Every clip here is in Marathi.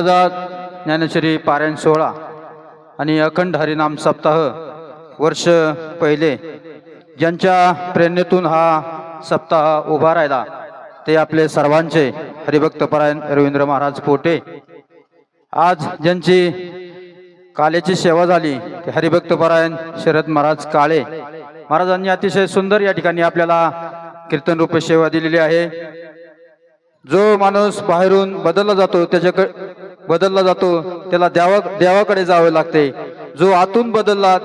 गुरुप्रसाद ज्ञानेश्वरी पारायण सोहळा आणि अखंड हरिनाम सप्ताह वर्ष पहिले ज्यांच्या प्रेरणेतून हा सप्ताह उभा राहिला. ते आपले सर्वांचे हरिभक्तपरायण रवींद्र महाराज पोटे. आज ज्यांची कालेची सेवा झाली ते हरिभक्तपरायण शरद महाराज काळे. महाराजांनी अतिशय सुंदर या ठिकाणी आपल्याला कीर्तन रूप सेवा दिलेली आहे. जो माणूस बाहेरून बदलला जातो त्याच्याकडे बदलला जातो. त्याला देवा देवाकडे जावे लागते. जो आतून बदलला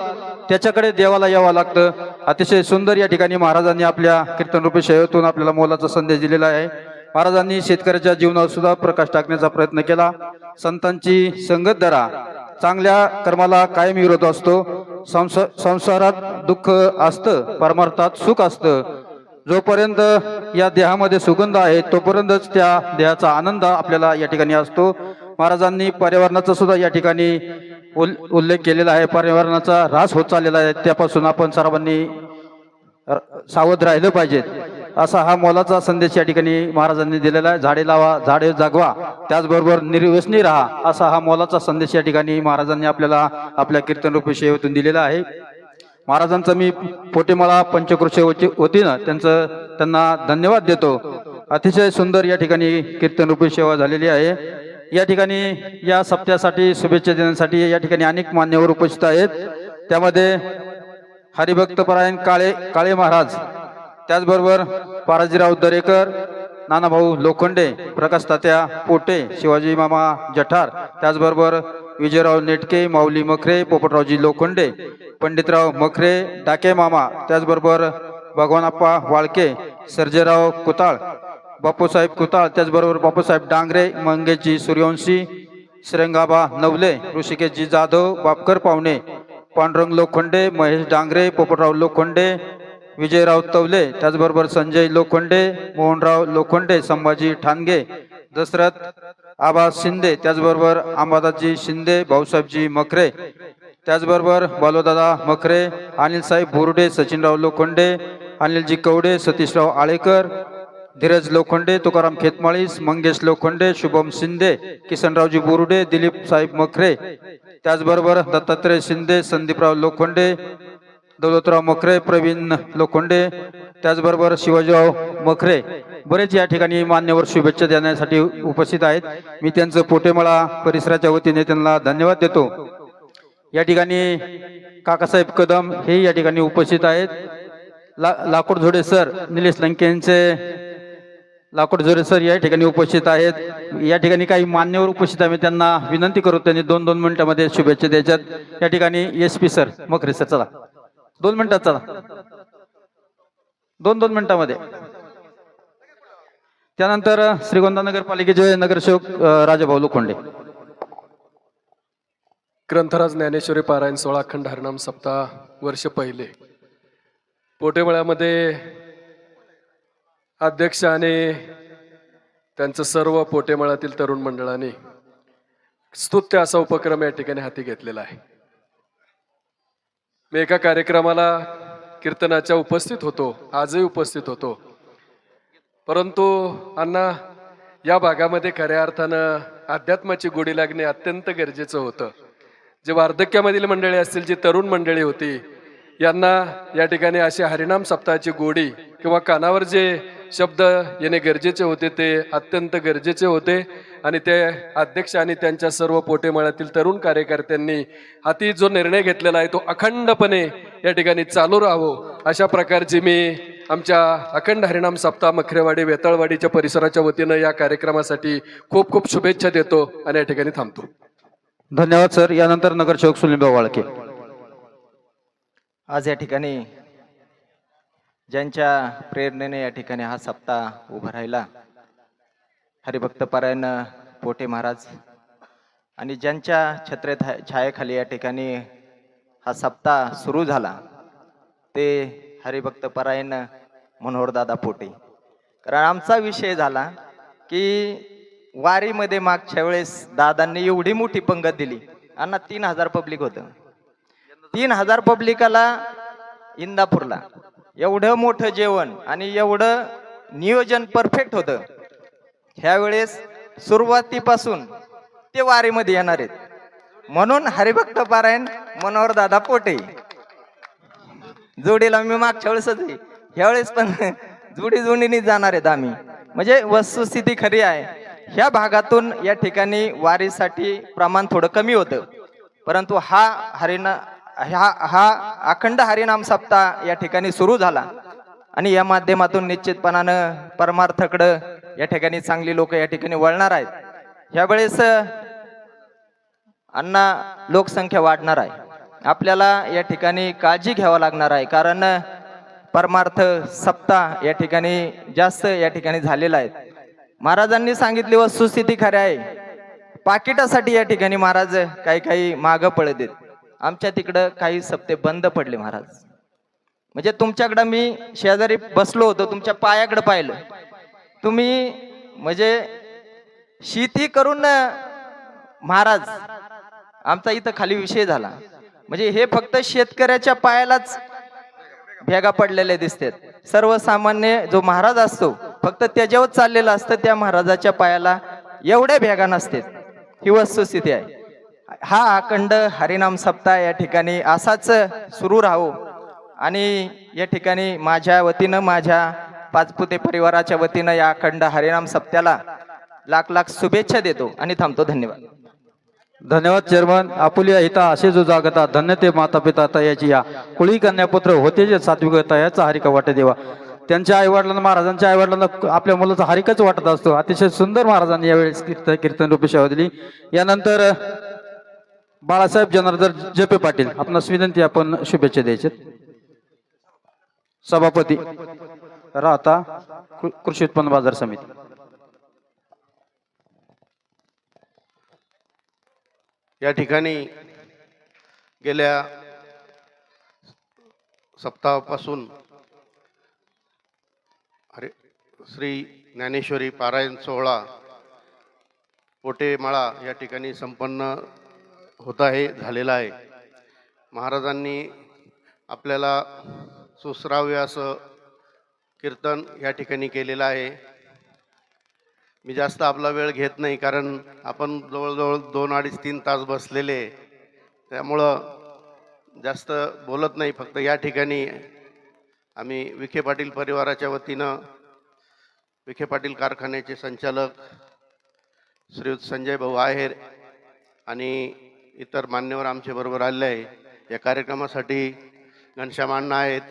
त्याच्याकडे देवाला यावं लागतं. अतिशय सुंदर या ठिकाणी महाराजांनी आपल्या कीर्तनरूपी आपल्याला मोलाचा संदेश दिलेला आहे. महाराजांनी शेतकऱ्याच्या जीवनावर सुद्धा प्रकाश टाकण्याचा प्रयत्न केला. संतांची संगत धरा. चांगल्या कर्माला कायम विरोध असतो. संस संसारात दुःख असतं परमार्थात सुख असतं. जोपर्यंत या देहामध्ये सुगंध आहे तोपर्यंतच त्या देहाचा आनंद आपल्याला या ठिकाणी असतो. महाराजांनी पर्यावरणाचा सुद्धा या ठिकाणी उल- उल्लेख केलेला आहे. पर्यावरणाचा ऱ्हास होत चाललेला आहे. त्यापासून आपण सर्वांनी सावध राहिलं पाहिजेत असा हा मोलाचा संदेश या ठिकाणी महाराजांनी दिलेला आहे. झाडे लावा झाडे जागवा त्याचबरोबर निर्व्यसनी राहा असा हा मोलाचा संदेश या ठिकाणी महाराजांनी आपल्याला आपल्या कीर्तन रूपी सेवेतून दिलेला आहे. महाराजांचं मी पोटेमाळा पंचकृष होती वतीनं त्यांचं त्यांना धन्यवाद देतो. अतिशय सुंदर या ठिकाणी कीर्तन रूपी सेवा झालेली आहे. या ठिकाणी या सप्त्यासाठी शुभेच्छा देण्यासाठी या ठिकाणी अनेक मान्यवर उपस्थित आहेत. त्यामध्ये हरिभक्तपरायण काळे काळे महाराज त्याचबरोबर पाराजीराव दरेकर नानाभाऊ लोखंडे प्रकाश तात्या पोटे शिवाजी मामा जठार त्याचबरोबर विजयराव नेटके माऊली मखरे पोपटरावजी लोखंडे पंडितराव मखरे डाके मामा त्याचबरोबर भगवानप्पा वाळके सर्जेराव कुताळ बापूसाहेब कुताळ त्याचबरोबर बापूसाहेब डांगरे मंगेशजी सूर्यवंशी श्रंगाबा नवले ऋषिकेशजी जाधव बापकर पावणे पांडुरंग लोखंडे महेश डांगरे पोपटराव लोखंडे विजयराव तवले त्याचबरोबर संजय लोखंडे मोहनराव लोखंडे संभाजी ठाणगे दशरथ आबा शिंदे त्याचबरोबर अंबादासजी शिंदे भाऊसाहेबजी मखरे त्याचबरोबर बालोदादा मखरे अनिलसाहेब बोर्डे सचिनराव लोखंडे अनिलजी कवडे सतीशराव आळेकर धीरज लोखंडे तुकाराम खेतमाळीस मंगेश लोखंडे शुभम शिंदे किसनरावजी बोरुडे दिलीप साहेब मखरे. त्याचबरोबर दत्तात्रय शिंदे संदीपराव लोखंडे दौलतराव मखरे प्रवीण लोखंडे त्याचबरोबर शिवाजीराव मखरे. बरेच या ठिकाणी मान्यवर शुभेच्छा देण्यासाठी उपस्थित आहेत. मी त्यांचं पोटेमळा परिसराच्या वतीने त्यांना धन्यवाद देतो. या ठिकाणी काकासाहेब कदम हे या ठिकाणी उपस्थित आहेत. ला लाकूड झोडे सर निलेश लंके यांचे लाकूड जोरे सर या ठिकाणी उपस्थित आहेत. या ठिकाणी काही मान्यवर उपस्थित आहे त्यांना विनंती करू त्यांनी दोन दोन मिनिटांमध्ये शुभेच्छा द्यायच्यात. या ठिकाणी S P sir Makhare sir चला. दोन मिनिटात चला. दोन दोन मिनिटामध्ये. त्यानंतर श्रीगोंदा नगरपालिकेचे नगरसेवक राजाभाऊ लोखंडे. ग्रंथराज ज्ञानेश्वरी पारायण सोळा अखंड हरिनाम सप्ताह वर्ष पहिले. पोटेबळामध्ये अध्यक्ष आणि त्यांचं सर्व पोटेमळातील तरुण मंडळाने स्तुत्य असा उपक्रम या ठिकाणी हाती घेतलेला आहे. मी एका कार्यक्रमाला कीर्तनाच्या उपस्थित होतो आजही उपस्थित होतो. परंतु अण्णा या भागामध्ये खऱ्या अर्थानं अध्यात्माची गोडी लागणे अत्यंत गरजेचं होतं. जे वार्धक्यामधील मंडळी असतील जी तरुण मंडळी होती यांना या ठिकाणी अशी हरिनाम सप्ताहाची गोडी किंवा कानावर जे शब्द येणे गरजेचे होते ते अत्यंत गरजेचे होते. आणि ते अध्यक्ष आणि त्यांच्या सर्व पोटेमाळ्यातील तरुण कार्यकर्त्यांनी हाती जो निर्णय घेतलेला आहे तो अखंडपणे या ठिकाणी चालू राहावो. अशा प्रकारची मी आमच्या अखंड हरिनाम सप्ताह मखरेवाडी वेताळवाडीच्या परिसराच्या वतीनं या कार्यक्रमासाठी खूप खूप शुभेच्छा देतो आणि या ठिकाणी थांबतो. धन्यवाद सर. यानंतर नगरसेवक सुनीलभाऊ वाळके. आज या ठिकाणी ज्यांच्या प्रेरणेने या ठिकाणी हा सप्ताह उभा राहिला. हरिभक्त पोटे महाराज आणि ज्यांच्या छत्रे छायेखाली या ठिकाणी हा सप्ताह सुरू झाला ते हरिभक्त मनोहरदादा पोटे. कारण आमचा विषय झाला की वारीमध्ये मागच्या वेळेस दादांनी एवढी मोठी पंगत दिली. आणि तीन हजार पब्लिक होतं. तीन हजार पब्लिकाला इंदापूरला. एवढं मोठं जेवण आणि एवढं नियोजन परफेक्ट होतं. ह्यावेळेस सुरुवातीपासून ते वारीमध्ये येणार आहेत. म्हणून हरिभक्त पारायण मनोहर दादा पोटे. जोडीला मी मागच्या वेळेसच ह्यावेळेस पण जोडी जोडीने जाणार आहेत आम्ही. म्हणजे वस्तुस्थिती खरी आहे. ह्या भागातून या ठिकाणी वारीसाठी प्रमाण थोडं कमी होतं. परंतु हा हरिना हा हा अखंड हरिनाम सप्ताह या ठिकाणी सुरू झाला. आणि या माध्यमातून निश्चितपणानं परमार्थकडं या ठिकाणी चांगली लोक या ठिकाणी वळणार आहेत. ह्यावेळेस अण्णा लोकसंख्या वाढणार आहे. आपल्याला या ठिकाणी काळजी घ्यावं लागणार आहे. कारण परमार्थ सप्ताह या ठिकाणी जास्त या ठिकाणी झालेला आहे. महाराजांनी सांगितली वस्तुस्थिती खऱ्या आहे. पाकिटासाठी या ठिकाणी महाराज काही काही मागं पळत आहेत. आमच्या तिकडं काही सप्ते बंद पडले महाराज. म्हणजे तुमच्याकडं मी शेजारी बसलो होतो तुमच्या पायाकडं पाहिलं. तुम्ही म्हणजे शेती करून महाराज आमचा इथं खाली विषय झाला. म्हणजे हे फक्त शेतकऱ्याच्या पायालाच भेगा पडलेले दिसतात. सर्वसामान्य जो महाराज असतो फक्त त्याच्यावर चाललेलं असतं त्या महाराजाच्या पायाला एवढ्या भेगा नसतात. ही वस्तुस्थिती आहे. हा अखंड हरिनाम सप्ताह या ठिकाणी असाच सुरू राहू. आणि या ठिकाणी माझ्या वतीनं माझ्या पाचपुते परिवाराच्या वतीनं या अखंड हरिनाम सप्त्याला लाख लाख शुभेच्छा देतो आणि थांबतो. धन्यवाद. धन्यवाद चेअरमन. आपुलिया हिता असे जो जागता धन्य ते माता पिता तयाची या कुळी कन्यापुत्र होते जे सात्विक तयाचा हरिका वाटे देवा. त्यांच्या आईवडिलांना महाराजांच्या आईवडिलांना आपल्या मुलाचा हरिकच वाटत असतो. अतिशय सुंदर महाराजांनी यावेळेस कीर्तन कीर्तन रूपी सेवा दिली. यानंतर बाळासाहेब जनार्दन जपे पाटील आपणास विनंती आपण शुभेच्छा द्यायचे सभापती राहता कृषी उत्पन्न बाजार समिती. या ठिकाणी गेल्या सप्ताहापासून हरे श्री ज्ञानेश्वरी पारायण सोहळा पोटेमाळा या ठिकाणी संपन्न होत आहे झालेला आहे. महाराजांनी आपल्याला सुश्राव्य असं कीर्तन या ठिकाणी केलेलं आहे. मी जास्त आपला वेळ घेत नाही कारण आपण जवळजवळ दोन अडीच तीन तास बसलेले त्यामुळं जास्त बोलत नाही फक्त या ठिकाणी आम्ही विखे पाटील परिवाराच्या वतीनं विखे पाटील कारखान्याचे संचालक श्रीयुत संजय भाऊ आहेर आणि इतर मान्यवर आमच्याबरोबर आलेले आहे. या कार्यक्रमासाठी घनश्याम अण्णा आहेत.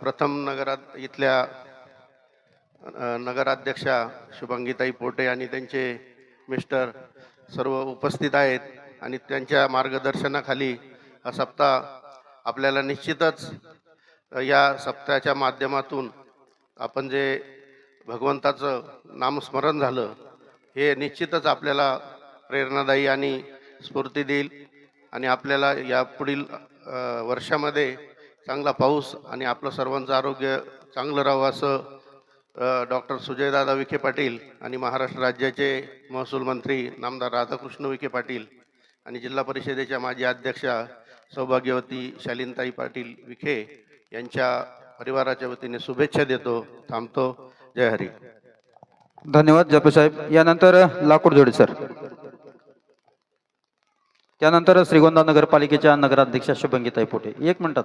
प्रथम नगरात इथल्या नगराध्यक्षा शुभांगीताई पोटे आणि त्यांचे मिस्टर सर्व उपस्थित आहेत आणि त्यांच्या मार्गदर्शनाखाली हा सप्ताह आपल्याला निश्चितच या सप्ताहाच्या माध्यमातून आपण जे भगवंताचं नामस्मरण झालं हे निश्चितच आपल्याला प्रेरणादायी आणि स्फूर्ती देईल आणि आपल्याला या पुढील वर्षामध्ये चांगला पाऊस आणि आपलं सर्वांचं आरोग्य चांगलं राहावं असं डॉक्टर सुजयदादा विखे पाटील आणि महाराष्ट्र राज्याचे महसूल मंत्री नामदार राधाकृष्ण विखे पाटील आणि जिल्हा परिषदेच्या माजी अध्यक्षा सौभाग्यवती शालीनताई पाटील विखे यांच्या परिवाराच्या वतीने शुभेच्छा देतो थांबतो. जय हरी. धन्यवाद जपे साहेब. यानंतर लाकूड जोडी सर. त्यानंतर श्रीगोंदा नगरपालिकेच्या नगराध्यक्षा शुभंगीताई पोटे. एक म्हणतात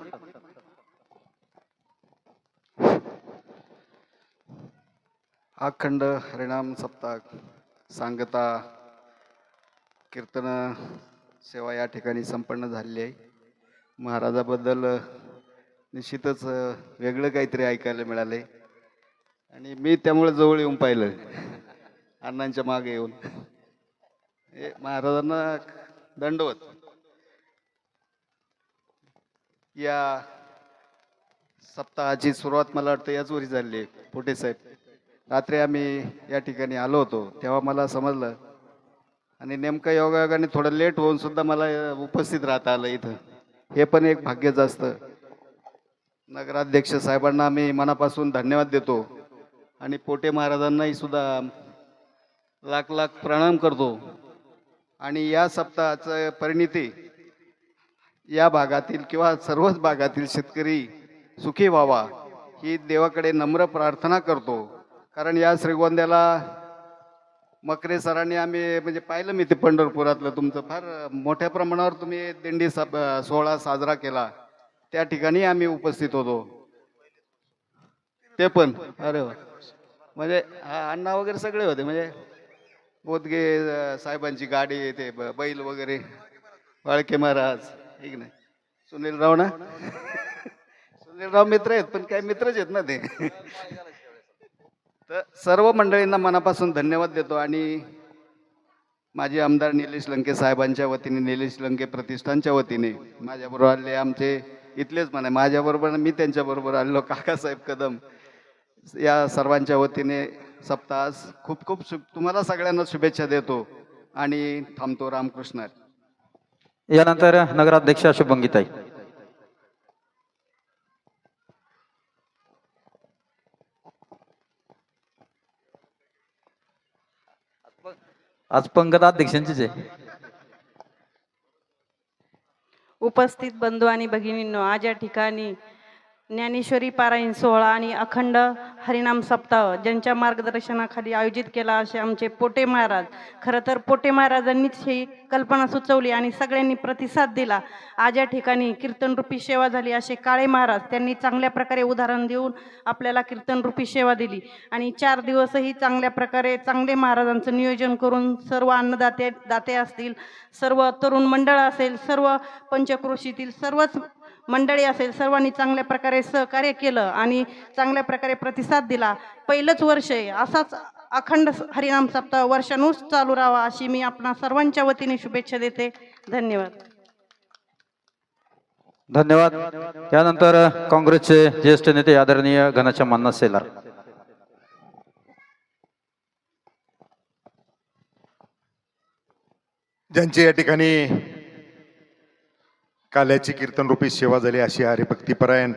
अखंड हरिणाम सप्ताह सांगता कीर्तन सेवा या ठिकाणी संपन्न झालेली आहे. महाराजाबद्दल निश्चितच वेगळं काहीतरी ऐकायला मिळाले आणि मी त्यामुळे जवळ येऊन पाहिलं अण्णांच्या मागे येऊन. हे महाराजांना दंडवत. या सप्ताहाची सुरुवात मला वाटतं याच वरी झाली आहे पोटे साहेब. रात्री आम्ही या ठिकाणी आलो होतो तेव्हा मला समजलं. आणि नेमकं योगायोगाने थोडं लेट होऊन सुद्धा मला उपस्थित राहता आलं इथं. हे पण एक भाग्यच असतं नगराध्यक्ष साहेबांना आम्ही मनापासून धन्यवाद देतो. आणि पोटे महाराजांनाही सुद्धा लाख लाख प्रणाम करतो. आणि या सप्ताहाचं परिणिती या भागातील किंवा सर्वच भागातील शेतकरी सुखी व्हावा ही देवाकडे नम्र प्रार्थना करतो. कारण या श्रीगोंद्याला मकरे सरांनी आम्ही म्हणजे पाहिलं मी ते पंढरपुरातलं तुमचं फार मोठ्या प्रमाणावर तुम्ही दिंडी सब सोहळा साजरा केला. त्या ठिकाणी आम्ही उपस्थित होतो. ते पण. अरे म्हणजे हा, अण्णा वगैरे सगळे होते म्हणजे बोधगे साहेबांची गाडी येते ब- बैल वगैरे. वाळके महाराज ठीक नाही? सुनीलराव ना? सुनीलराव मित्र आहेत पण काय मित्रच आहेत ना ते. तर सर्व मंडळींना मनापासून धन्यवाद देतो आणि माजी आमदार निलेश लंके साहेबांच्या वतीने निलेश लंके प्रतिष्ठानच्या वतीने माझ्याबरोबर आले आमचे इथलेच म्हणा. माझ्याबरोबर मी त्यांच्याबरोबर आलेलो काकासाहेब कदम या सर्वांच्या वतीने सप्ताहास खूप खूप शु तुम्हाला सगळ्यांना शुभेच्छा देतो आणि थांबतो रामकृष्ण. यानंतर नगराध्यक्षा शुभंगीताई आज पंगत अध्यक्षांचीच आहे उपस्थित बंधू आणि भगिनींनो आज या ठिकाणी ज्ञानेश्वरी पारायण सोहळा आणि अखंड हरिनाम सप्ताह ज्यांच्या मार्गदर्शनाखाली आयोजित केला असे आमचे पोटे महाराज. खरं तर पोटे महाराजांनीच ही कल्पना सुचवली आणि सगळ्यांनी प्रतिसाद दिला. आज या ठिकाणी कीर्तनरूपी सेवा झाली असे काळे महाराज त्यांनी चांगल्या प्रकारे उदाहरण देऊन आपल्याला कीर्तनरूपी सेवा दिली. आणि चार दिवसही चांगल्या प्रकारे चांगले महाराजांचं नियोजन करून सर्व अन्नदाते दाते असतील सर्व तरुण मंडळ असेल सर्व पंचक्रोशीतील सर्वच मंडळी असेल सर्वांनी चांगल्या प्रकारे सहकार्य केलं आणि चांगल्या प्रकारे प्रतिसाद दिला. पहिलंच वर्ष आहे. असाच अखंड हरिनाम सप्ताह वर्षानुस चालू राहावा अशी मी आपणा सर्वांच्या वतीने शुभेच्छा देते. धन्यवाद. धन्यवाद. यानंतर काँग्रेसचे ज्येष्ठ नेते आदरणीय घनश्याम मान्ना सेलार. ज्यांची या ठिकाणी काल्याची कीर्तनरूपी सेवा झाली अशी हरिभक्तीपरायण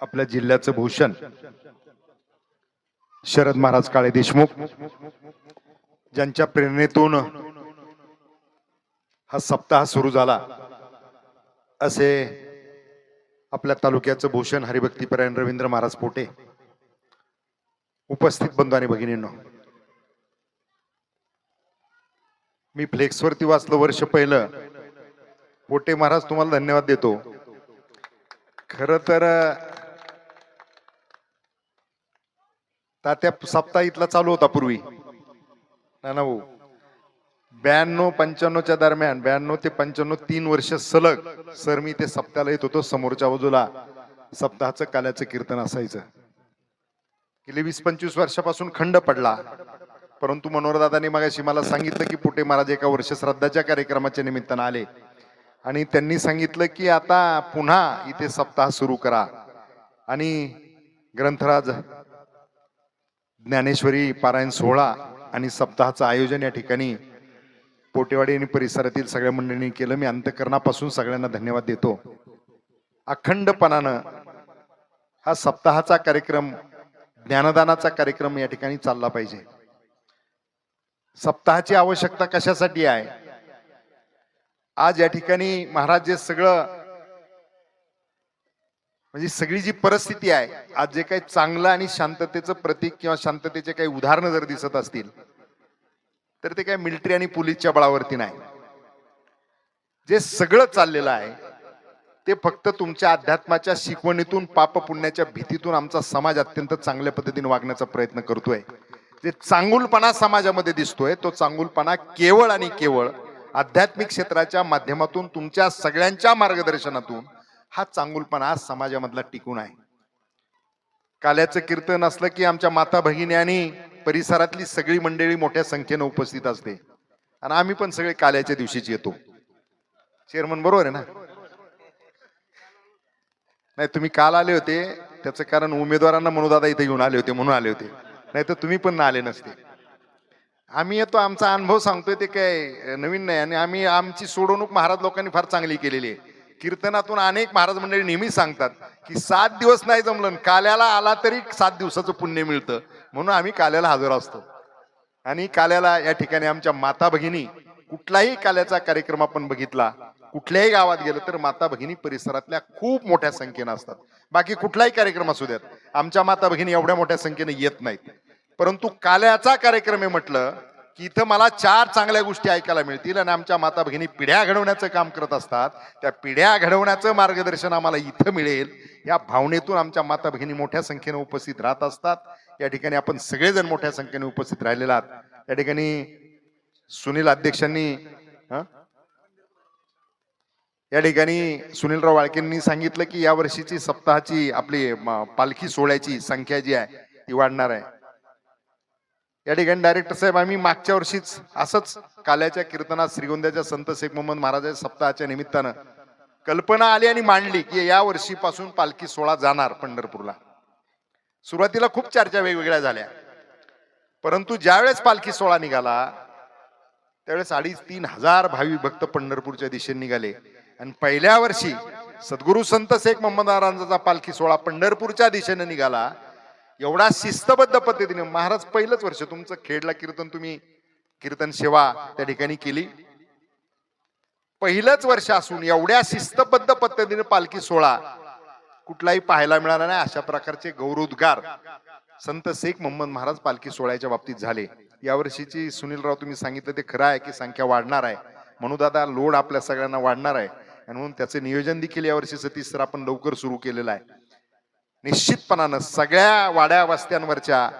आपल्या जिल्ह्याचं भूषण शरद महाराज काळे देशमुख ज्यांच्या प्रेरणेतून हा सप्ताह सुरू झाला. असे आपल्या तालुक्याचं भूषण हरिभक्तीपरायण रवींद्र महाराज पोटे. उपस्थित बंधू आणि भगिनींनो मी फ्लेक्सवरती वाचलं वर्ष पहिलं. पोटे महाराज तुम्हाला धन्यवाद देतो. खर तर तात्या सप्ताह इथला चालू होता पूर्वी. नाना भाऊ ब्याण्णव पंच्याण्णवच्या दरम्यान ब्याण्णव ते पंच्याण्णव तीन वर्ष सलग सर मी ते सप्ताहाला येत होतो समोरच्या बाजूला. सप्ताहाचं काल्याचं कीर्तन असायचं. गेले वीस पंचवीस वर्षापासून खंड पडला. परंतु मनोहरदादांनी मगाशी मला सांगितलं की पुटे महाराज एका वर्ष श्रद्धाच्या कार्यक्रमाच्या निमित्तानं आले. आणि त्यांनी सांगितलं की आता पुन्हा इथे सप्ताह सुरू करा. आणि ग्रंथराज ज्ञानेश्वरी पारायण सोहळा आणि सप्ताहाचं आयोजन या ठिकाणी पोटेवाडी आणि परिसरातील सगळ्या मंडळींनी केलं. मी अंतकरणापासून सगळ्यांना धन्यवाद देतो. अखंडपणानं हा सप्ताहाचा कार्यक्रम ज्ञानदानाचा कार्यक्रम या ठिकाणी चालला पाहिजे. सप्ताहाची आवश्यकता कशासाठी आहे? आज या ठिकाणी महाराज जे सगळं म्हणजे सगळी जी परिस्थिती आहे आज जे काही चांगलं आणि शांततेचं प्रतीक किंवा शांततेचे काही उदाहरणं जर दिसत असतील तर ते काय मिलिटरी आणि पोलीसच्या बळावरती नाही. जे सगळं चाललेलं आहे ते फक्त तुमच्या अध्यात्माच्या शिकवणीतून पाप पुण्याच्या भीतीतून आमचा समाज अत्यंत चांगल्या पद्धतीने वागण्याचा प्रयत्न करतोय. जे चांगुलपणा समाजामध्ये दिसतोय तो चांगुलपणा केवळ आणि केवळ आध्यात्मिक क्षेत्राच्या माध्यमातून तुमच्या सगळ्यांच्या मार्गदर्शनातून हा चांगुलपणा समाजामधला टिकून आहे. काल्याचं कीर्तन असलं की आमच्या माता भगिनी आणि परिसरातली सगळी मंडळी मोठ्या संख्येनं उपस्थित असते. आणि आम्ही पण सगळे काल्याच्या दिवशीच येतो. चेअरमन बरोबर आहे ना? नाही तुम्ही काल आले होते. त्याचं कारण उमेदवारांना मनोदादा इथे घेऊन आले होते म्हणून आले होते. नाही तर तुम्ही पण आले नसते. आम्ही येतो आमचा अनुभव सांगतोय ते काय नवीन नाही. आणि आम्ही आमची सोडवणूक महाराज लोकांनी फार चांगली केलेली आहे. कीर्तनातून अनेक महाराज मंडळी नेहमी सांगतात की सात दिवस नाही जमलं काल्याला आला तरी सात दिवसाचं पुण्य मिळतं. म्हणून आम्ही काल्याला हजर असतो. आणि काल्याला या ठिकाणी आमच्या माता भगिनी कुठलाही काल्याचा कार्यक्रम आपण बघितला कुठल्याही गावात गेलं तर माता भगिनी परिसरातल्या खूप मोठ्या संख्येनं असतात. बाकी कुठलाही कार्यक्रम असू द्यात. आमच्या माता भगिनी एवढ्या मोठ्या संख्येने येत नाहीत. परंतु काल्याचा कार्यक्रम आहे म्हटलं की इथं मला चार चांगल्या गोष्टी ऐकायला मिळतील आणि आमच्या माता भगिनी पिढ्या घडवण्याचं काम करत असतात. त्या पिढ्या घडवण्याचं मार्गदर्शन आम्हाला इथं मिळेल. या भावनेतून आमच्या माता भगिनी मोठ्या संख्येने उपस्थित राहत असतात. या ठिकाणी आपण सगळेजण मोठ्या संख्येने उपस्थित राहिलेला आहात. या ठिकाणी सुनील अध्यक्षांनी या ठिकाणी सुनीलराव वाळकेंनी सांगितलं की या वर्षीची सप्ताहाची आपली म, पालखी सोहळ्याची संख्या जी आहे ती वाढणार आहे. या ठिकाणी डायरेक्टर साहेब आम्ही मागच्या वर्षीच असंच काल्याच्या कीर्तनात श्रीगोंद्याच्या संत शेख मोहम्मद महाराजांच्या सप्ताहाच्या निमित्तानं कल्पना आली आणि मांडली की या वर्षीपासून पालखी सोहळा जाणार पंढरपूरला. सुरुवातीला खूप चर्चा वेगवेगळ्या झाल्या. परंतु ज्यावेळेस पालखी सोहळा निघाला त्यावेळेस अडीच तीन हजार भावी भक्त पंढरपूरच्या दिशेने निघाले. आणि पहिल्या वर्षी सद्गुरू संत शेख मोहम्मद महाराजांचा पालखी सोहळा पंढरपूरच्या दिशेने निघाला. एवढा शिस्तबद्ध पद्धतीने महाराज पहिलंच वर्ष तुमचं खेडला कीर्तन तुम्ही कीर्तन सेवा त्या ठिकाणी केली. पहिलंच वर्ष असून एवढ्या शिस्तबद्ध पद्धतीने पालखी सोहळा कुठलाही पाहायला मिळाला नाही अशा प्रकारचे गौरवोद्गार संत शेख मोहम्मद महाराज पालखी सोहळ्याच्या बाबतीत झाले. यावर्षीची सुनीलराव तुम्ही सांगितलं ते खरं आहे की संख्या वाढणार आहे. म्हणून दादा लोड आपल्या सगळ्यांना वाढणार आहे. आणि म्हणून त्याचे नियोजन देखील यावर्षी सतीस सर आपण लवकर सुरू केलेलं आहे. निश्चितपणानं सगळ्या वाड्या वस्त्यांवरच्या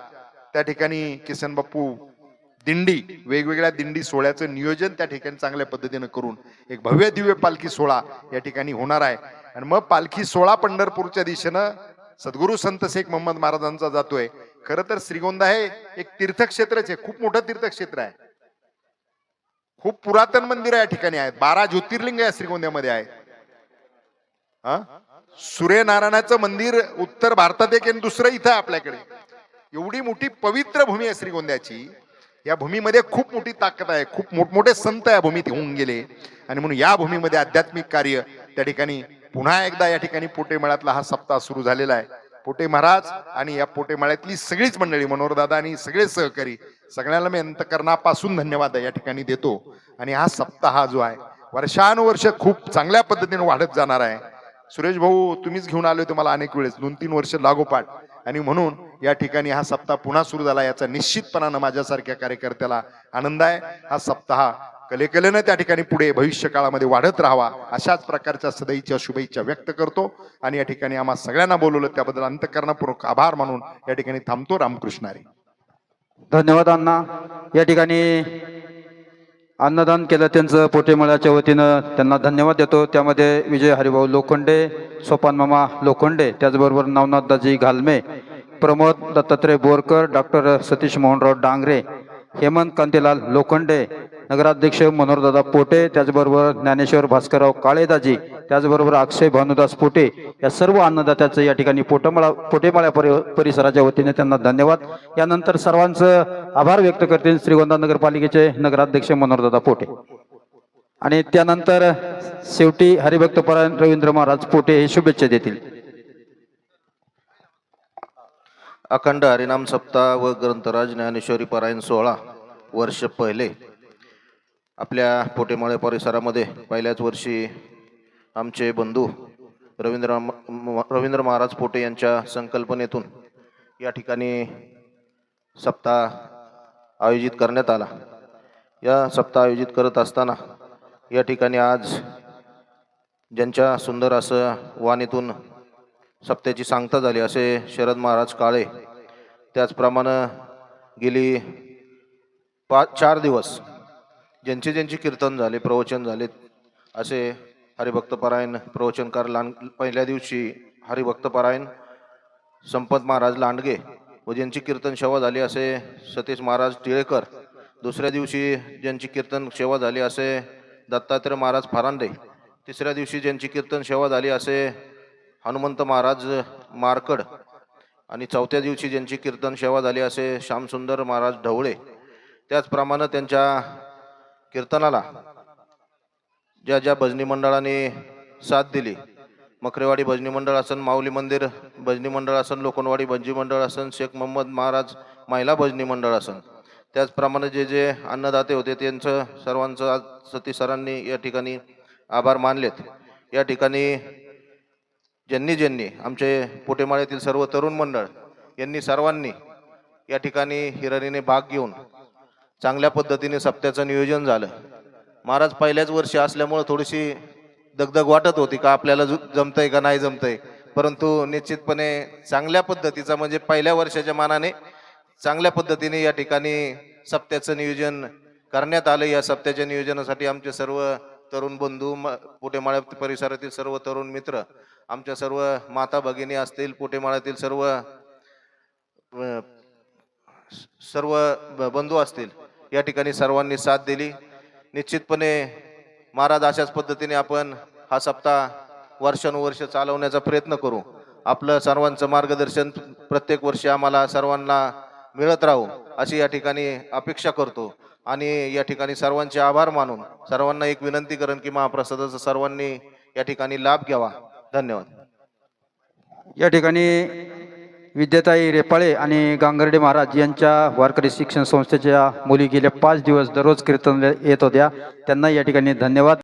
त्या ठिकाणी किसन बाप्पू दिंडी वेगवेगळ्या दिंडी सोहळ्याचं नियोजन त्या ठिकाणी चांगल्या पद्धतीनं करून एक भव्य दिव्य पालखी सोहळा या ठिकाणी होणार आहे. आणि मग पालखी सोहळा पंढरपूरच्या दिशेनं सद्गुरू संत शेख मोहम्मद महाराजांचा जातोय. खरं तर श्रीगोंदा हे एक तीर्थक्षेत्रच आहे. खूप मोठं तीर्थक्षेत्र आहे. खूप पुरातन मंदिर या ठिकाणी आहेत. बारा ज्योतिर्लिंग या श्रीगोंद्यामध्ये आहेत. हा? सूर्यनारायणाचं मंदिर उत्तर भारतात एक आणि दुसरं इथं आपल्याकडे. एवढी मोठी पवित्र भूमी आहे श्रीगोंद्याची. या भूमीमध्ये खूप मोठी ताकद आहे. खूप मोठमोठे संत या भूमीत होऊन गेले. आणि म्हणून या भूमीमध्ये आध्यात्मिक कार्य त्या ठिकाणी पुन्हा एकदा या ठिकाणी पोटेमळ्यातला हा सप्ताह सुरू झालेला आहे. पोटे महाराज आणि या पोटेमाळ्यातली सगळीच मंडळी मनोहरदादा आणि सगळे सहकारी सगळ्यांना मी अंतकरणापासून धन्यवाद या ठिकाणी देतो. आणि हा सप्ताह जो आहे वर्षानुवर्ष खूप चांगल्या पद्धतीने वाढत जाणार आहे. सुरेश भाऊ तुम्हीच घेऊन आले होते मला अनेक वेळेस. दोन तीन वर्ष लागोपाठ आणि म्हणून या ठिकाणी हा सप्ताह पुन्हा सुरू झाला याचा निश्चितपणानं माझ्यासारख्या कार्यकर्त्याला आनंद आहे. हा सप्ताह कलेकलेनं त्या ठिकाणी पुढे भविष्य काळामध्ये वाढत राहावा अशाच प्रकारच्या सदैच्या शुभेच्छा व्यक्त करतो. आणि या ठिकाणी आम्हा सगळ्यांना बोलवलं त्याबद्दल अंतकरणापूर्वक आभार मानून या ठिकाणी थांबतो रामकृष्णारी. धन्यवाद अण्णा. या ठिकाणी अन्नदान केलं त्यांचं पोटेमळाच्या वतीनं. त्यांना धन्यवाद देतो. त्यामध्ये विजय हरिभाऊ लोखंडे सोपान मामा लोखंडे त्याचबरोबर नवनाथदाजी घालमे प्रमोद दत्तात्रय बोरकर डॉक्टर सतीश मोहनराव डांगरे हेमंत कांतीलाल लोखंडे नगराध्यक्ष मनोहरदादा पोटे त्याचबरोबर ज्ञानेश्वर भास्करराव काळेदाजी त्याचबरोबर अक्षय भानुदास पोटे या सर्व अन्नदात्याचं या ठिकाणी पोटमळा पोटेमाळ्या परि परिसराच्या वतीने त्यांना धन्यवाद. यानंतर सर्वांचं आभार व्यक्त करतील श्रीगोंदा नगरपालिकेचे नगराध्यक्ष मनोहरदादा पोटे. आणि त्यानंतर शेवटी हरिभक्तपरायण रवींद्र महाराज पोटे हे शुभेच्छा देतील. अखंड हरिनाम सप्ताह व ग्रंथराज ज्ञानेश्वरी पारायण सोहळा वर्ष पहिले आपल्या पोटेमाळे परिसरामध्ये पहिल्याच वर्षी आमचे बंधू रवींद्र म- रवींद्र महाराज पोटे यांच्या संकल्पनेतून या ठिकाणी सप्ताह आयोजित करण्यात आला. या सप्ताह आयोजित करत असताना या ठिकाणी आज ज्यांच्या सुंदर असं वाणीतून सप्त्याची सांगता झाली असे शरद महाराज काळे त्याचप्रमाणे गेली पाच चार दिवस ज्यांचे ज्यांचे कीर्तन झाले प्रवचन झाले असे हरिभक्तपरायण प्रवचनकार लांड पहिल्या दिवशी हरिभक्तपरायण संपत महाराज लांडगे व ज्यांची कीर्तन सेवा झाली असे सतीश महाराज टिळेकर दुसऱ्या दिवशी ज्यांची कीर्तन सेवा झाली असे दत्तात्रय महाराज फरांदे तिसऱ्या दिवशी ज्यांची कीर्तन सेवा झाली असे हनुमंत महाराज मारकड आणि चौथ्या दिवशी ज्यांची कीर्तन सेवा झाली असे श्यामसुंदर महाराज ढवळे. त्याचप्रमाणे त्यांच्या कीर्तनाला. ज्या ज्या भजनी मंडळाने साथ दिली. मकरेवाडी भजनी मंडळ असन माऊली मंदिर भजनी मंडळ असन लोकनवाडी भजनी मंडळ असन शेख मोहम्मद महाराज महिला भजनी मंडळ असन. त्याचप्रमाणे जे जे अन्नदाते होते त्यांचं सर्वांचं आज सती सरांनी या ठिकाणी आभार मानलेत. या ठिकाणी ज्यांनी ज्यांनी आमचे पोटेमाळ्यातील सर्व तरुण मंडळ यांनी सर्वांनी या ठिकाणी हिरणीने भाग घेऊन चांगल्या पद्धतीने सप्त्याचं नियोजन झालं. महाराज पहिल्याच वर्षी असल्यामुळं थोडीशी दगदग वाटत होती का आपल्याला जु- जमतंय का नाही जमतंय. परंतु निश्चितपणे चांगल्या पद्धतीचा म्हणजे पहिल्या वर्षाच्या मानाने चांगल्या पद्धतीने या ठिकाणी सप्त्याचं नियोजन करण्यात आलं. या सप्त्याच्या नियोजनासाठी आमचे सर्व तरुण बंधू म- पोटेमाळ्या परिसरातील सर्व तरुण मित्र आमच्या सर्व माता भगिनी असतील पोटेमाळ्यातील सर्व सर्व ब- बंधू असतील या ठिकाणी सर्वांनी साथ दिली. निश्चितपणे महाराज अशाच पद्धतीने आपण हा सप्ताह वर्षानुवर्ष चालवण्याचा प्रयत्न करू. आपलं सर्वांचं मार्गदर्शन प्रत्येक वर्षी आम्हाला सर्वांना मिळत राहू अशी या ठिकाणी अपेक्षा करतो. आणि या ठिकाणी सर्वांचे आभार मानून सर्वांना एक विनंती करेन की महाप्रसादाचा सर्वांनी या ठिकाणी लाभ घ्यावा. धन्यवाद. या ठिकाणी विद्याताई रेपाळे आणि गांगर्डे महाराज यांच्या वारकरी शिक्षण संस्थेच्या मुली गेल्या पाच दिवस दररोज कीर्तन येत होत्या. त्यांना या ठिकाणी धन्यवाद.